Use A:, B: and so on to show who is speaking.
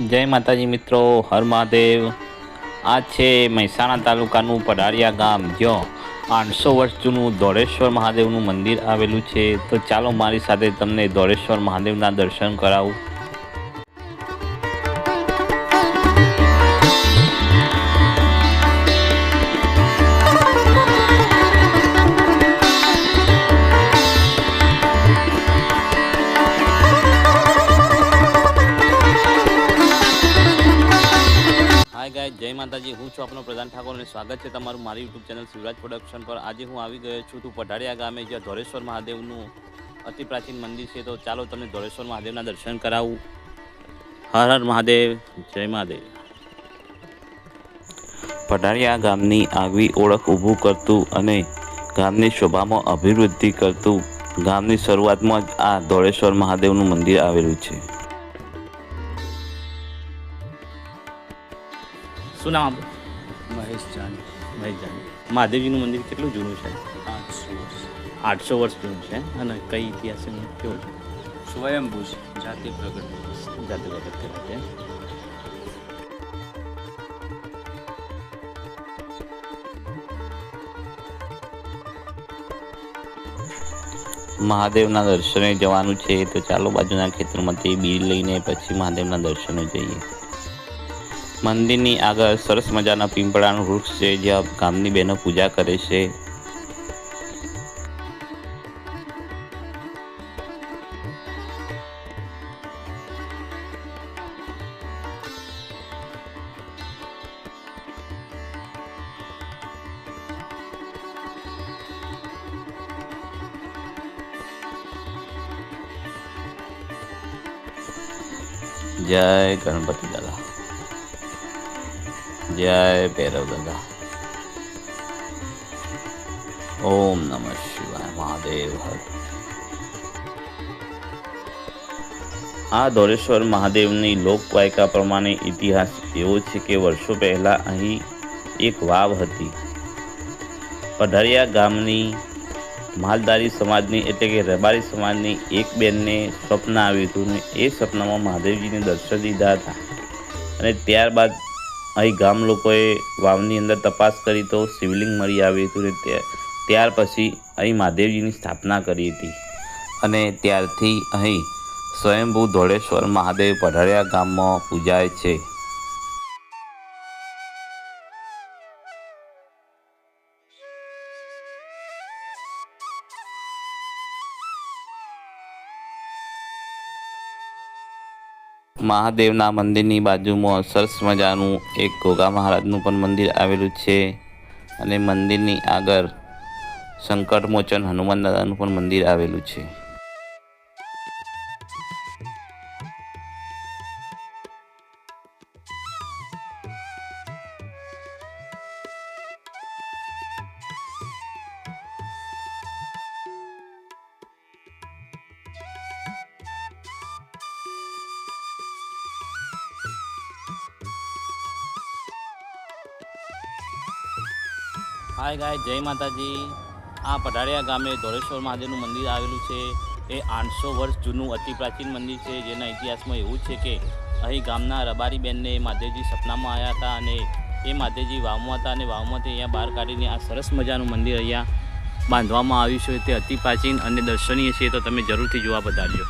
A: જય માતાજી મિત્રો, હર મહાદેવ. આ છે મહેસાણા તાલુકાનું પડારિયા ગામ, જ્યાં આઠસો વર્ષ જૂનું ધોળેશ્વર મહાદેવનું મંદિર આવેલું છે. તો ચાલો મારી સાથે તમને ધોળેશ્વર મહાદેવના દર્શન કરાવું. હાય ગાય, જય માતાજી. હું છું આપનો પ્રધાન ઠાકોર અને સ્વાગત છે તમારું મારી યુટ્યુબ ચેનલ શિવરાજ પ્રોડક્શન પર. આજે હું આવી ગયો છું તું પઢારિયા ગામે, જ્યાં ધોરેશ્વર મહાદેવનું અતિ પ્રાચીન મંદિર છે. તો ચાલો તમને ધોળેશ્વર મહાદેવના દર્શન કરાવું. હર હર મહાદેવ, જય મહાદેવ. પઢારિયા ગામની આગવી ઓળખ ઊભું કરતું અને ગામની શોભામાં અભિવૃદ્ધિ કરતું ગામની શરૂઆતમાં જ આ ધોળેશ્વર મહાદેવનું મંદિર આવેલું છે. શું નામ આપણું
B: મહેશ જાની.
A: મહેશ જાની. મહાદેવજીનું મંદિર કેટલું જૂનું છે?
B: આઠસો વર્ષ.
A: આઠસો વર્ષ જૂનું છે? અને કઈ ઇતિહાસ કેવું છે?
B: સ્વયંભૂ છે. જાતિ પ્રગટ.
A: જાતે પ્રગટ કરે છે. મહાદેવના દર્શને જવાનું છે તો ચાલો બાજુના ખેતરમાંથી બીજ લઈને પછી મહાદેવના દર્શને જઈએ. મંદિરની આગળ સરસ મજાના પીંપળાનું વૃક્ષ છે, જ્યાં ગામની બહેનો પૂજા કરે છે. જય ગણપતિ દાદા. જય ભૈરવ દાદા ઓમ નમઃ શિવાય મહાદેવ હર. આ ધોરેશ્વર મહાદેવની લોકવાયકા પ્રમાણે ઇતિહાસ એવો છે કે વર્ષો પહેલાં અહીં એક વાવ હતી. પઢરિયા ગામની માલધારી સમાજની એટલે કે રબારી સમાજની એક બેનને સ્વપ્ન આવ્યું હતું ને એ સપનામાં મહાદેવજીને દર્શન દીધા હતા. અને ત્યારબાદ અહીં ગામ લોકોએ વાવની અંદર તપાસ કરી તો શિવલિંગ મળી આવ્યું હતું ત્યાર પછી અહીં મહાદેવજીની સ્થાપના કરી હતી. અને ત્યારથી અહીં સ્વયંભૂ ધોળેશ્વર મહાદેવ પઢારિયા ગામમાં પૂજાય છે. મહાદેવના મંદિરની બાજુમાં સરસ મજાનું એક ગોગા મહારાજનું પણ મંદિર આવેલું છે અને મંદિરની આગળ સંકટમોચન હનુમાન દાદાનું પણ મંદિર આવેલું છે. હાય ગાય જય માતાજી આ પઢારિયા ગામે ધોળેશ્વર મહાદેવનું મંદિર આવેલું છે. એ આઠસો વર્ષ જૂનું અતિ પ્રાચીન મંદિર છે. જેના ઇતિહાસમાં એવું છે કે અહીં ગામના રબારી બેનને મહાદેવજી સપનામાં આવ્યા હતા અને એ મહાદેવજી વાવમાં હતા અને વાવમાંથી અહીંયા બહાર કાઢીને આ સરસ મજાનું મંદિર અહીંયા બાંધવામાં આવ્યું છે. તે અતિ પ્રાચીન અને દર્શનીય છે. તો તમે જરૂરથી જોવા પધારજો.